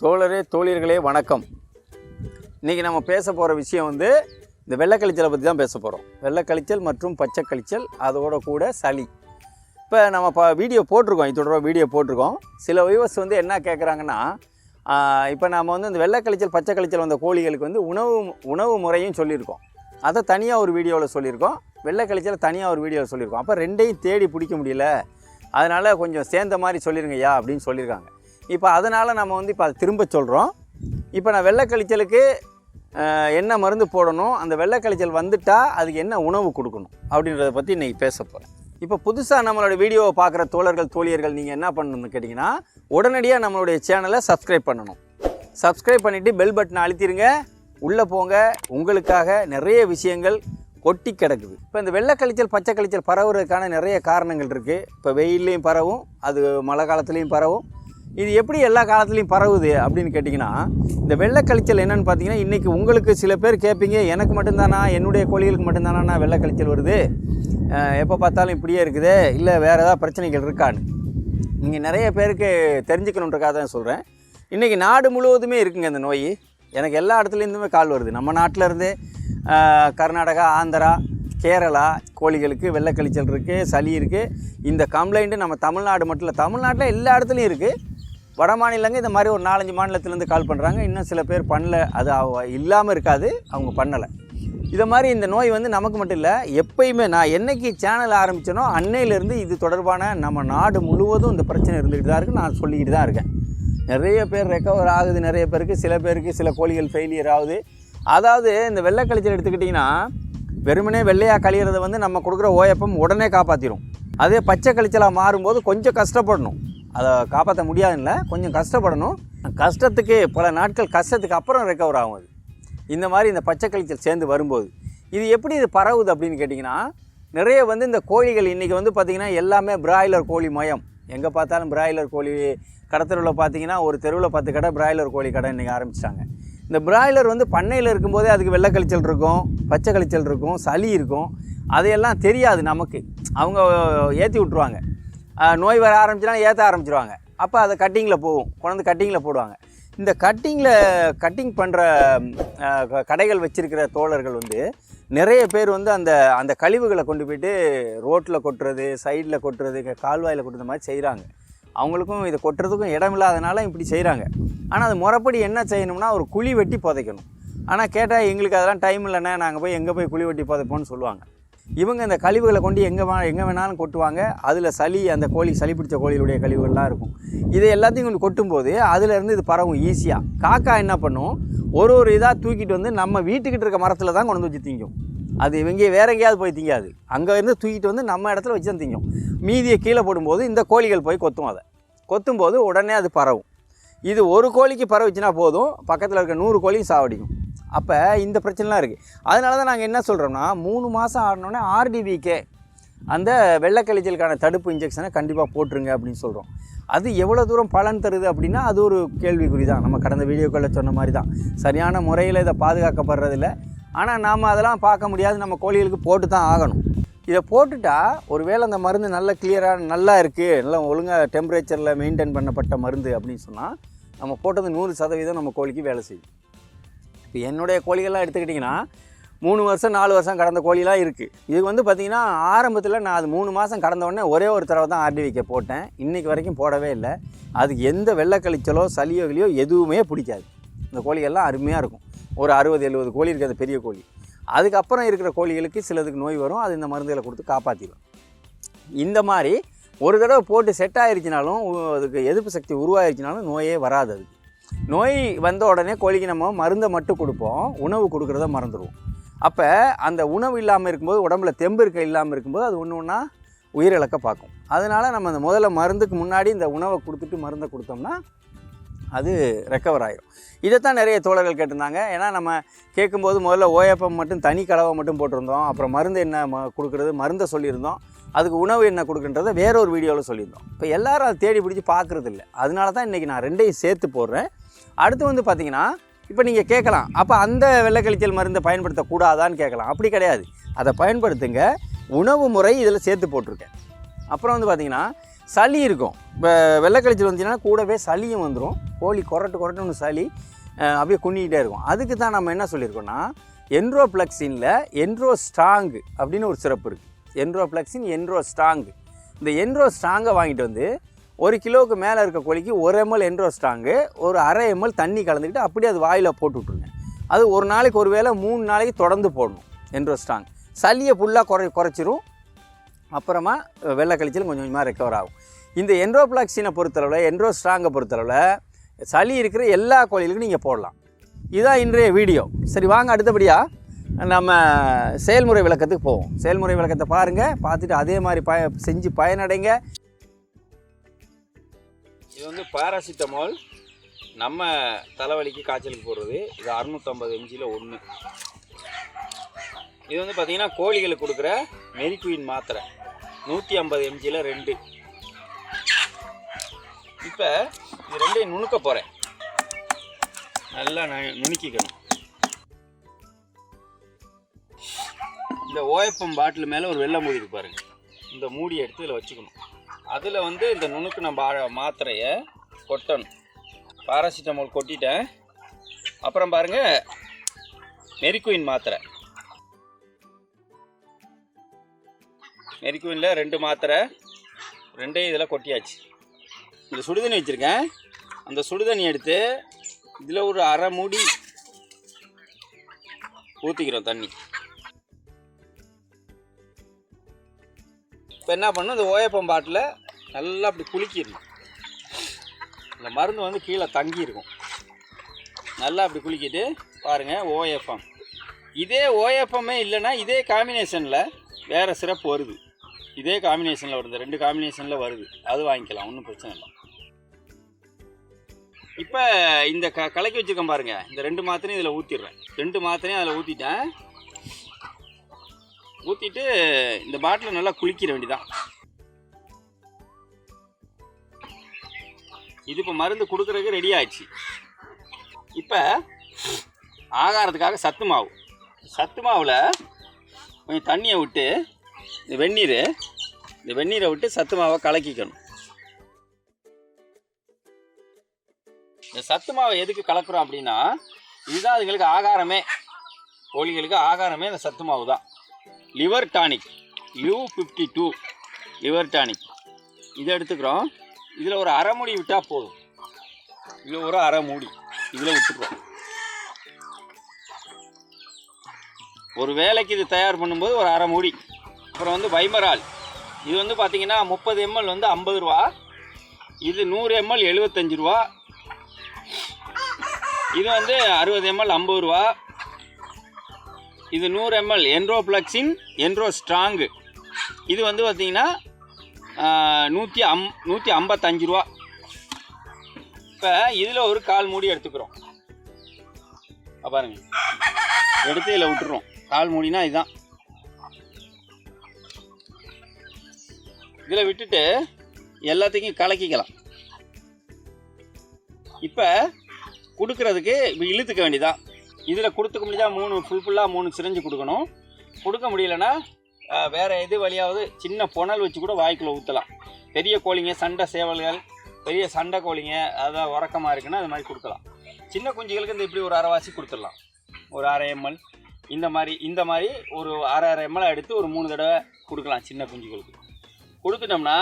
தோழரே தோழியர்களே வணக்கம். இன்றைக்கி நம்ம பேச போகிற விஷயம் வந்து இந்த வெள்ளைக்கழிச்சலை பற்றி தான் பேச போகிறோம் வெள்ளைக்கழிச்சல் மற்றும் பச்சை கழிச்சல் அதோட கூட சளி. இப்போ நம்ம இப்போ வீடியோ போட்டிருக்கோம். இதோட வீடியோ போட்டிருக்கோம். சில வியூவர்ஸ் வந்து என்ன கேட்குறாங்கன்னா இப்போ நம்ம வந்து இந்த வெள்ளைக்கழிச்சல் பச்சை கழிச்சல் வந்த கோழிகளுக்கு வந்து உணவு உணவு முறையும் சொல்லியிருக்கோம். அதை தனியாக ஒரு வீடியோவில் சொல்லியிருக்கோம். வெள்ளைக்கழிச்சல் தனியாக ஒரு வீடியோவில் சொல்லியிருக்கோம். அப்போ ரெண்டையும் தேடி பிடிக்க முடியல. அதனால் கொஞ்சம் சேர்ந்த மாதிரி சொல்லிருங்கய்யா அப்படின்னு சொல்லியிருக்காங்க. இப்போ அதனால் நம்ம வந்து இப்போ அதை திரும்ப சொல்கிறோம் இப்போ நான் வெள்ளைக்கழிச்சலுக்கு என்ன மருந்து போடணும் அந்த வெள்ளைக்கழிச்சல் வந்துட்டால் அதுக்கு என்ன உணவு கொடுக்கணும் அப்படின்றத பற்றி இன்றைக்கி பேச போகிறேன் இப்போ புதுசாக நம்மளோட வீடியோவை பார்க்குற தோழர்கள் தோழியர்கள் நீங்கள் என்ன பண்ணணும்னு கேட்டிங்கன்னா உடனடியாக நம்மளுடைய சேனலை சப்ஸ்கிரைப் பண்ணணும். சப்ஸ்கிரைப் பண்ணிவிட்டு பெல் பட்டனை அழுத்திடுங்க உள்ளே போங்க. உங்களுக்காக நிறைய விஷயங்கள் கொட்டி கிடக்குது. இப்போ இந்த வெள்ளைக்கழிச்சல் பச்சை கழிச்சல் பரவுறதுக்கான நிறைய காரணங்கள் இருக்குது இப்போ வெயில்லையும் பரவும் அது மழை காலத்துலேயும் பரவும். இது எப்படி எல்லா காலத்துலேயும் பரவுது அப்படின்னு கேட்டிங்கன்னா இந்த வெள்ளை என்னென்னு பார்த்தீங்கன்னா இன்றைக்கி உங்களுக்கு சில பேர் கேட்பீங்க எனக்கு மட்டும்தானா என்னுடைய கோழிகளுக்கு மட்டும்தானா வெள்ளக்கழிச்சல் வருது? எப்போ பார்த்தாலும் இப்படியே இருக்குது இல்லை வேறு ஏதாவது பிரச்சனைகள் இருக்கான்னு. நீங்கள் நிறைய பேருக்கு தெரிஞ்சுக்கணுன்றக்காக தான் சொல்கிறேன் இன்றைக்கி நாடு முழுவதுமே இருக்குங்க இந்த நோய். எனக்கு எல்லா இடத்துலேருந்துமே கால் வருது. நம்ம நாட்டிலேருந்து கர்நாடகா ஆந்திரா கேரளா கோழிகளுக்கு வெள்ளை கழிச்சல் இருக்குது சளி இருக்குது இந்த கம்ப்ளைண்ட்டு நம்ம தமிழ்நாடு மட்டும் இல்லை தமிழ்நாட்டில் எல்லா இடத்துலையும் இருக்குது வட மாநிலங்க இந்த மாதிரி ஒரு நாலஞ்சு மாநிலத்திலேருந்து கால் பண்ணுறாங்க இன்னும் சில பேர் பண்ணல. அது இல்லாமல் இருக்காது. அவங்க பண்ணலை. இதை மாதிரி இந்த நோய் வந்து நமக்கு மட்டும் இல்லை எப்பயுமே நான் என்னைக்கு சேனல் ஆரம்பித்தனோ அன்னையிலேருந்து இது தொடர்பான நம்ம நாடு முழுவதும் இந்த பிரச்சனை இருந்துக்கிட்டு தான் இருக்குது நான் சொல்லிக்கிட்டு தான் இருக்கேன். நிறைய பேர் ரெக்கவர் ஆகுது நிறைய பேருக்கு சில பேருக்கு சில கோழிகள் ஃபெயிலியர் ஆகுது. அதாவது இந்த வெள்ளை கழிச்சல் எடுத்துக்கிட்டிங்கன்னா வெறுமனே வெள்ளையாக கழியிறத வந்து நம்ம கொடுக்குற ஓயப்பம் உடனே காப்பாற்றிடும் அதே பச்சை கழிச்சலாக மாறும்போது கொஞ்சம் கஷ்டப்படணும். அதை காப்பாற்ற முடியாதுன்னு கொஞ்சம் கஷ்டப்படணும். கஷ்டத்துக்கு பல நாட்கள் கஷ்டத்துக்கு அப்புறம் ரெக்கவர் ஆகும் அது. இந்த மாதிரி இந்த பச்சை கழிச்சல் சேர்ந்து வரும்போது. இது எப்படி இது பரவுது அப்படின்னு கேட்டிங்கன்னா நிறைய வந்து இந்த கோழிகள் இன்றைக்கி வந்து பார்த்திங்கன்னா எல்லாமே பிராய்லர் கோழி மயம். எங்கே பார்த்தாலும் பிராய்லர் கோழி கடத்தெருவில் பார்த்தீங்கன்னா ஒரு தெருவில் பத்து கடை பிராய்லர் கோழி கடை இன்றைக்கி ஆரம்பிச்சிட்டாங்க. இந்த பிராய்லர் வந்து பண்ணையில் இருக்கும்போதே அதுக்கு வெள்ளை கழிச்சல் இருக்கும் பச்சை கழிச்சல் இருக்கும் சளி இருக்கும். அதையெல்லாம் தெரியாது நமக்கு. அவங்க ஏற்றி விட்ருவாங்க நோய் வர ஆரம்பிச்சுனா ஏற்ற ஆரம்பிச்சிருவாங்க. அப்போ அதை கட்டிங்கில் போகும். கொண்டாந்து கட்டிங்கில் போடுவாங்க. இந்த கட்டிங்கில் கட்டிங் பண்ணுற கடைகள் வச்சிருக்கிற தோழர்கள் வந்து நிறைய பேர் வந்து அந்த அந்த கழிவுகளை கொண்டு போயிட்டு ரோட்டில் கொட்டுறது சைடில் கொட்டுறது கால்வாயில் கொட்டுறது மாதிரி செய்கிறாங்க அவங்களுக்கும் இதை கொட்டுறதுக்கும் இடம் இல்லாதனால இப்படி செய்கிறாங்க ஆனால் அது முறைப்படி என்ன செய்யணும்னா ஒரு குழி வெட்டி புதைக்கணும். ஆனால் கேட்டால் எங்களுக்கு அதெல்லாம் டைம் இல்லைண்ணே நாங்கள் போய் எங்கே போய் குழி வெட்டி புதைப்போம்னு சொல்லுவாங்க. இவங்க இந்த கழிவுகளை கொண்டு எங்கே வே எங்கே வேணாலும் கொட்டுவாங்க. அதில் சளி அந்த கோழி சளி பிடிச்ச கோழிகளுடைய கழிவுகள்லாம் இருக்கும். இது எல்லாத்தையும் கொண்டு கொட்டும்போது அதுலேருந்து இது பரவும் ஈஸியாக காக்கா என்ன பண்ணும்? ஒரு ஒரு இதாக தூக்கிட்டு வந்து நம்ம வீட்டுக்கிட்ட இருக்க மரத்தில் தான் கொண்டு வந்து வச்சு திங்கும். அது இவங்க வேற எங்கேயாவது போய் திங்காது. அங்கேருந்து தூக்கிட்டு வந்து நம்ம இடத்துல வச்சு தான் திங்கும். மீதியை கீழே போடும்போது இந்த கோழிகள் போய் கொத்தும் அதை. கொத்தும்போது உடனே அது பரவும். இது ஒரு கோழிக்கு பரவுச்சுன்னா போதும். பக்கத்தில் இருக்க நூறு கோழியும் சாவடிக்கும். அப்போ இந்த பிரச்சனைலாம் இருக்குது அதனால தான் நாங்கள் என்ன சொல்கிறோம்னா மூணு மாதம் ஆடினோடனே ஆர்டிவிகே அந்த வெள்ளக்கழிச்சலுக்கான தடுப்பு இன்ஜெக்ஷனை கண்டிப்பாக போட்டுருங்க அப்படின்னு சொல்கிறோம் அது எவ்வளோ தூரம் பலன் தருது அப்படின்னா அது ஒரு கேள்விக்குறி தான் நம்ம கடந்த வீடியோக்களில் சொன்ன மாதிரி தான் சரியான முறையில் இதை பாதுகாக்கப்படுறதில்ல. ஆனால் நாம் அதெல்லாம் பார்க்க முடியாது. நம்ம கோழிகளுக்கு போட்டு தான் ஆகணும். இதை போட்டுட்டா ஒருவேளை அந்த மருந்து நல்ல கிளியராக நல்லா இருக்குது நல்லா ஒழுங்காக டெம்பரேச்சரில் மெயின்டைன் பண்ணப்பட்ட மருந்து அப்படின்னு சொன்னால் நம்ம போட்டது நூறு சதவீதம் நம்ம கோழிக்கு வேலை செய்யும். இப்போ என்னுடைய கோழிகள்லாம் எடுத்துக்கிட்டிங்கன்னா மூணு வருஷம் நாலு வருஷம் கடந்த கோழிலாம் இருக்குது இது வந்து பார்த்திங்கன்னா ஆரம்பத்தில் நான் அது மூணு மாதம் கடந்த உடனே ஒரே ஒரு தடவை தான் ஆர்டிவிக்க போட்டேன். இன்றைக்கி வரைக்கும் போடவே இல்லை. அதுக்கு எந்த வெள்ளை கழிச்சலோ சளியோ கிளியோ எதுவுமே பிடிக்காது. இந்த கோழிகள்லாம் அருமையாக இருக்கும். ஒரு அறுபது எழுபது கோழி இருக்குது அந்த பெரிய கோழி. அதுக்கப்புறம் இருக்கிற கோழிகளுக்கு சிலதுக்கு நோய் வரும். அது இந்த மருந்துகளை கொடுத்து காப்பாற்றிடும் இந்த மாதிரி ஒரு தடவை போட்டு செட் ஆயிருச்சுனாலும் அதுக்கு எதிர்ப்பு சக்தி உருவாகிருச்சினாலும் நோயே வராது அதுக்கு. நோய் வந்த உடனே கோழிக்கு நம்ம மருந்தை மட்டும் கொடுப்போம். உணவு கொடுக்குறத மறந்துடுவோம். அப்போ அந்த உணவு இல்லாமல் இருக்கும்போது உடம்புல தெம்பு இருக்க இல்லாமல் இருக்கும்போது அது ஒன்று ஒன்றா உயிரிழக்க பார்க்கும். அதனால் நம்ம அந்த முதல்ல மருந்துக்கு முன்னாடி இந்த உணவை கொடுத்துட்டு மருந்தை கொடுத்தோம்னா அது ரெக்கவர் ஆகிடும் இதைத்தான் நிறைய தோழர்கள் கேட்டிருந்தாங்க. ஏன்னா நம்ம கேட்கும்போது முதல்ல ஓஎப்பம் மட்டும் தனி கலவை மட்டும் போட்டிருந்தோம். அப்புறம் மருந்து என்ன ம கொடுக்குறது மருந்தை சொல்லியிருந்தோம். அதுக்கு உணவு என்ன கொடுக்குன்றதை வேற ஒரு வீடியோவில் சொல்லியிருந்தோம். இப்போ எல்லோரும் அதை தேடி பிடிச்சி பார்க்குறது இல்லை அதனால தான் இன்றைக்கி நான் ரெண்டையும் சேர்த்து போடுறேன். அடுத்து வந்து பார்த்தீங்கன்னா இப்போ நீங்கள் கேட்கலாம். அப்போ அந்த வெள்ளைக்கழிச்சல் மருந்தை பயன்படுத்தக்கூடாதான்னு கேட்கலாம். அப்படி கிடையாது. அதை பயன்படுத்துங்க. உணவு முறை இதில் சேர்த்து போட்டிருக்கேன். அப்புறம் வந்து பார்த்தீங்கன்னா சளி இருக்கும். இப்போ வெள்ளைக்கழிச்சல் வந்துச்சுன்னா கூடவே சளியும் வந்துடும் கோழி கொரட்டு கொரட்டுன்னு சளி அப்படியே குன்னிக்கிட்டே இருக்கும். அதுக்கு தான் நம்ம என்ன சொல்லியிருக்கோம்னா என்ட்ரோப்ளக்சினில் என்ட்ரோ ஸ்ட்ராங் அப்படின்னு ஒரு சிறப்பு இருக்குது என்ட்ரோப்ளக்சின் என்ட்ரோ ஸ்ட்ராங் இந்த என்ட்ரோ ஸ்ட்ராங்கை வாங்கிட்டு வந்து ஒரு கிலோவுக்கு மேலே இருக்க கோழிக்கு ஒரு எம்எல் என்ட்ரோ ஸ்ட்ராங்கு ஒரு அரை எம்எல் தண்ணி கலந்துக்கிட்டு அப்படியே அது வாயில் போட்டு விட்ருங்க அது ஒரு நாளைக்கு ஒரு வேளை மூணு நாளைக்கு தொடர்ந்து போடணும் என்ட்ரோ ஸ்ட்ராங் சளியை ஃபுல்லாக குறை குறைச்சிரும். அப்புறமா வெள்ளை கழிச்சல் கொஞ்சம் கொஞ்சமாக ரெக்கவர் ஆகும். இந்த என்ட்ரோப்ளாக்சினை பொறுத்தளவில் என்ரோ ஸ்ட்ராங்கை பொறுத்தளவில் சளி இருக்கிற எல்லா கோழிகளுக்கும் நீங்கள் போடலாம். இதுதான் இன்றைய வீடியோ. சரி வாங்க அடுத்தபடியாக நம்ம செயல்முறை விளக்கத்துக்கு போவோம். செயல்முறை விளக்கத்தை பாருங்கள் பார்த்துட்டு அதே மாதிரி பய செஞ்சு பயனடைங்க. இது வந்து பாராசிட்டமால் நம்ம தலைவலிக்கு காய்ச்சலுக்கு போடுறது. இது அறுநூற்றம்பது எம்ஜியில் ஒன்று இது வந்து பார்த்திங்கன்னா கோழிகளுக்கு கொடுக்குற மெரிக்வின் மாத்திரை. நூற்றி ஐம்பது எம்ஜியில் ரெண்டு. இப்போ இது ரெண்டையும் நுணுக்க போகிறேன் நல்லா நு- நுணுக்கிக்கணும். இந்த ஓயப்பம் பாட்டில் மேலே ஒரு வெள்ளை மூடி இருக்கு பாருங்கள் இந்த மூடியை எடுத்து இதில் வச்சுக்கணும். அதில் வந்து இந்த நுணுக்கின பா மாத்திரையை கொட்டணும். பாராசிட்டமால் கொட்டிட்டேன். அப்புறம் பாருங்கள் மெரிக்குயின் மாத்திரை. மெரிக்குயினில் ரெண்டு மாத்திரை ரெண்டையும் இதில் கொட்டியாச்சு. இந்த சுடுதண்ணி வச்சுருக்கேன். அந்த சுடுதண்ணி எடுத்து இதில் ஒரு அரை மூடி ஊற்றிக்கிறோம் தண்ணி. இப்போ என்ன பண்ணணும் இந்த ஓயப்பம் பாட்டில் நல்லா அப்படி குளிக்கிடணும் இந்த மருந்து வந்து கீழே தங்கி இருக்கும் நல்லா அப்படி குளிக்கிட்டு பாருங்கள் ஓஎஃப்எம் இதே ஓஎஃப்எம்மே இல்லைன்னா இதே காம்பினேஷனில் வேறு சிறப்பு வருது. இதே காம்பினேஷனில் வருது. ரெண்டு காம்பினேஷனில் வருது. அது வாங்கிக்கலாம். ஒன்றும் பிரச்சனை இல்லை. இப்போ இந்த க கலக்கி வச்சுருக்கேன் பாருங்கள் இந்த ரெண்டு மாத்திரையும் இதில் ஊற்றிடுறேன் ரெண்டு மாத்திரையும் அதில் ஊற்றிட்டேன் ஊற்றிட்டு இந்த பாட்டிலை நல்லா குளிக்கிற வேண்டிதான் இது இப்போ மருந்து கொடுக்குறதுக்கு ரெடி ஆயிடுச்சு. இப்போ ஆகாரத்துக்காக சத்து மாவு. சத்து மாவில் கொஞ்சம் தண்ணியை விட்டு இந்த வெந்நீர் இந்த வெந்நீரை விட்டு சத்து மாவை கலக்கிக்கணும். இந்த சத்து மாவை எதுக்கு கலக்குறோம் அப்படின்னா இதுதான் அதுங்களுக்கு ஆகாரமே. கோழிகளுக்கு ஆகாரமே இந்த சத்து மாவு தான் liver tonic Liv fifty two liver tonic. இதை எடுத்துக்கிறோம். இதில் ஒரு அரை மூடி விட்டால் போதும். இதில் ஒரு அரை மூடி. இதில் விட்டுக்கிறோம். ஒரு வேலைக்கு இது தயார் பண்ணும்போது ஒரு அரை மூடி. அப்புறம் வந்து வைமரால். இது வந்து பார்த்திங்கன்னா முப்பது எம்எல் வந்து ஐம்பது ரூபா. இது நூறு எம்எல் எழுபத்தஞ்சு ரூபா. இது வந்து அறுபது எம்எல் ஐம்பது ரூபா. இது நூறு எம்எல் என்ட்ரோப்ளக்ஸின் என்ட்ரோ ஸ்ட்ராங்கு இது வந்து பார்த்தீங்கன்னா நூற்றி அம் நூற்றி ஐம்பத்தஞ்சு ரூபா. இப்போ இதில் ஒரு கால் மூடி எடுத்துக்கிறோம். பாருங்க. எடுத்து இதில் விட்டுறோம். கால் மூடினா இதுதான் இதில் விட்டுட்டு எல்லாத்தையும் கலக்கிக்கலாம். இப்போ கொடுக்கறதுக்கு இப்போ இழுத்துக்க வேண்டியதான் இதில் கொடுத்துக்க முடிஞ்சால் மூணு ஃபுல் ஃபுல்லாக மூணு சிரிஞ்சு கொடுக்கணும். கொடுக்க முடியலன்னா வேறு எது வழியாவது சின்ன புனல் வச்சு கூட வாய்க்குள்ள ஊற்றலாம் பெரிய கோழிங்க சண்டை சேவல்கள் பெரிய சண்டை கோழிங்க அதான் உறக்கமாக இருக்குன்னா அது மாதிரி கொடுக்கலாம். சின்ன குஞ்சுகளுக்கு இந்த இப்படி ஒரு அரைவாசி கொடுத்துடலாம். ஒரு அரை எம்எல். இந்த மாதிரி இந்த மாதிரி ஒரு அரை அரை எம்எல் எடுத்து ஒரு மூணு தடவை கொடுக்கலாம் சின்ன குஞ்சுகளுக்கு. கொடுத்துட்டோம்னா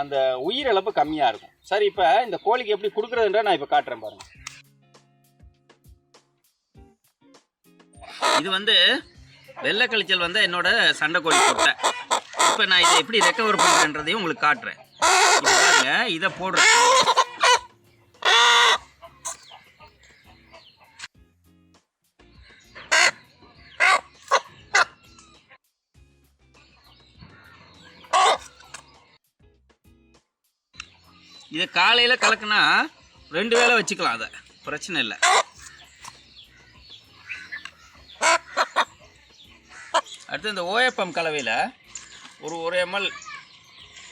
அந்த உயிரிழப்பு கம்மியாக இருக்கும். சரி இப்போ இந்த கோழிக்கு எப்படி கொடுக்குறதுன்ற நான் இப்போ காட்டுறேன் பாருங்கள் இது வந்து வெள்ளை கழிச்சல் வந்து என்னோட சண்டை கோழி கொட்டை. இப்போ நான் இதை எப்படி ரெக்கவர் பண்ணுறேன்றதையும் உங்களுக்கு காட்டுறேன். இப்போ பாருங்க இதை போடுறேன். இதை காலையில் கலக்குனா ரெண்டு வேளை வச்சுக்கலாம் அதை. பிரச்சனை இல்லை. அடுத்து இந்த ஓஎப்எம் கலவையில் ஒரு ஒரு எம்எல்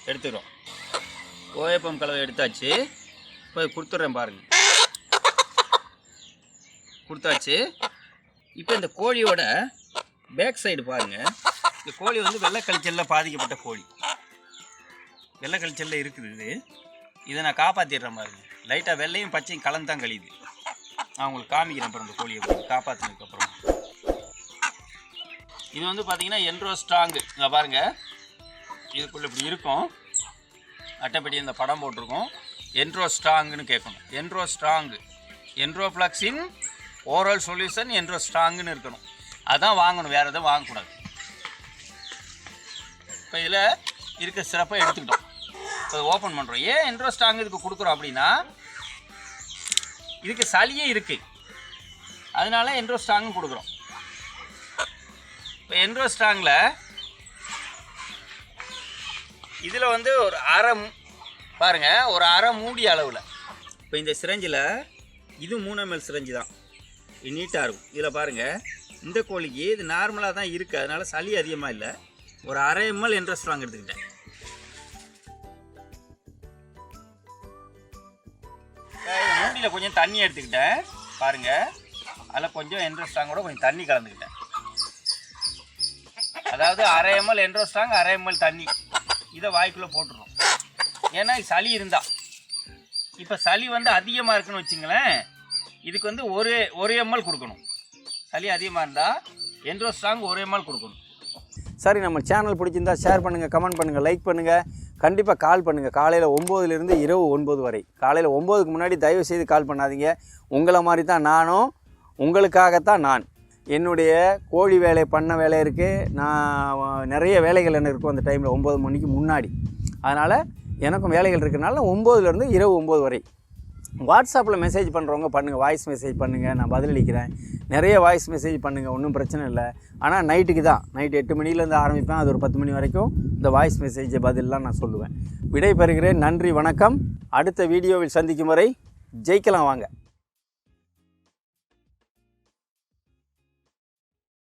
எடுத்துக்கிறோம். ஓஎப்எம் கலவை எடுத்தாச்சு. இப்போ கொடுத்துட்றேன் பாருங்கள் கொடுத்தாச்சு. இப்போ இந்த கோழியோட பேக் சைடு பாருங்கள் இந்த கோழி வந்து வெள்ளை கழிச்சலில் பாதிக்கப்பட்ட கோழி. வெள்ளை கழிச்சலில் இருக்குது இது. இதை நான் காப்பாற்றிடுறேன் பாருங்க. லைட்டாக வெள்ளையும் பச்சையும் கலந்து தான் கழியுது. நான் உங்களுக்கு காமிக்கிறேன் அப்புறம் இந்த கோழியை காப்பாற்றினதுக்கப்புறம் இது வந்து பார்த்தீங்கன்னா என்ரோ ஸ்ட்ராங்கு இங்கே பாருங்கள் இதுக்குள்ளே இப்படி இருக்கும். அட்டைப்படி இந்த படம் போட்டிருக்கோம். என்ட்ரோ ஸ்ட்ராங்குன்னு கேட்கணும். என்ட்ரோ ஸ்ட்ராங்கு என்ட்ரோப்ளக்ஸின் ஓரல் சொல்யூஷன் என்ரோ ஸ்ட்ராங்குன்னு இருக்கணும். அதான் வாங்கணும். வேறு எதுவும் வாங்கக்கூடாது. இப்போ இதில் இருக்க சிறப்பை எடுத்துக்கிட்டோம். இப்போ ஓப்பன் பண்ணுறோம் ஏன் என்ரோ ஸ்ட்ராங் இதுக்கு கொடுக்குறோம் அப்படின்னா இதுக்கு சளியே இருக்குது அதனால என்ரோ ஸ்ட்ராங்கும் கொடுக்குறோம். இப்போ என்ட்ரோ ஸ்ட்ராங்கில் இதில் வந்து ஒரு அரை பாருங்கள் பாருங்க ஒரு அரை மூடி அளவில். இப்போ இந்த சிரஞ்சில் இது மூணு எம்எல் சிரஞ்சு தான். இது நீட்டாக இருக்கும். இதில் பாருங்கள் இந்த கோழிக்கு இது நார்மலாக தான் இருக்குது அதனால் சளி அதிகமாக இல்லை. ஒரு அரை எம்எல் என்ட்ரோ ஸ்ட்ராங் எடுத்துக்கிட்டேன். மூடியில் கொஞ்சம் தண்ணி எடுத்துக்கிட்டேன். பாருங்கள் அதில் கொஞ்சம் இன்ட்ரெஸ்டாக கூட கொஞ்சம் தண்ணி கலந்துக்கிட்டேன். அதாவது அரை எம்எல் என்ட்ரோ ஸ்ட்ராங் அரை எம்எல் தண்ணி. இதை வாய்க்குள்ளே போட்டுரும் ஏன்னா சளி இருந்தா. இப்போ சளி வந்து அதிகமாக இருக்குன்னு வச்சுங்களேன் இதுக்கு வந்து ஒரு ஒரு எம்எல் கொடுக்கணும். சளி அதிகமாக இருந்தால் என்ட்ரோ ஸ்ட்ராங் ஒரு எம்எல் கொடுக்கணும். சரி நம்ம சேனல் பிடிச்சிருந்தா ஷேர் பண்ணுங்கள் கமெண்ட் பண்ணுங்கள் லைக் பண்ணுங்கள் கண்டிப்பாக கால் பண்ணுங்கள் காலையில் ஒம்போதுலேருந்து இரவு ஒன்பது வரை. காலையில் ஒம்போதுக்கு முன்னாடி தயவு செய்து கால் பண்ணாதீங்க. உங்களை மாதிரி தான் நானும் உங்களுக்காகத்தான் நான். என்னுடைய கோழி வேலை பண்ண வேலை இருக்குது நான் நிறைய வேலைகள் எனக்கு இருக்கும் அந்த டைமில் ஒம்பது மணிக்கு முன்னாடி. அதனால் எனக்கும் வேலைகள் இருக்கிறனால ஒம்போதுலேருந்து இரவு ஒம்பது வரை. வாட்ஸ்அப்பில் மெசேஜ் பண்ணுறவங்க பண்ணுங்கள் வாய்ஸ் மெசேஜ் பண்ணுங்கள் நான் பதிலளிக்கிறேன் நிறைய வாய்ஸ் மெசேஜ் பண்ணுங்கள் ஒன்றும் பிரச்சனை இல்லை. ஆனால் நைட்டுக்கு தான். நைட் எட்டு மணிலேருந்து ஆரம்பிப்பேன். அது ஒரு பத்து மணி வரைக்கும் இந்த வாய்ஸ் மெசேஜை பதிலெலாம் நான் சொல்லுவேன். விடை பெறுகிறேன் நன்றி வணக்கம். அடுத்த வீடியோவில் சந்திக்கும் வரை ஜெயிக்கலாம் வாங்க.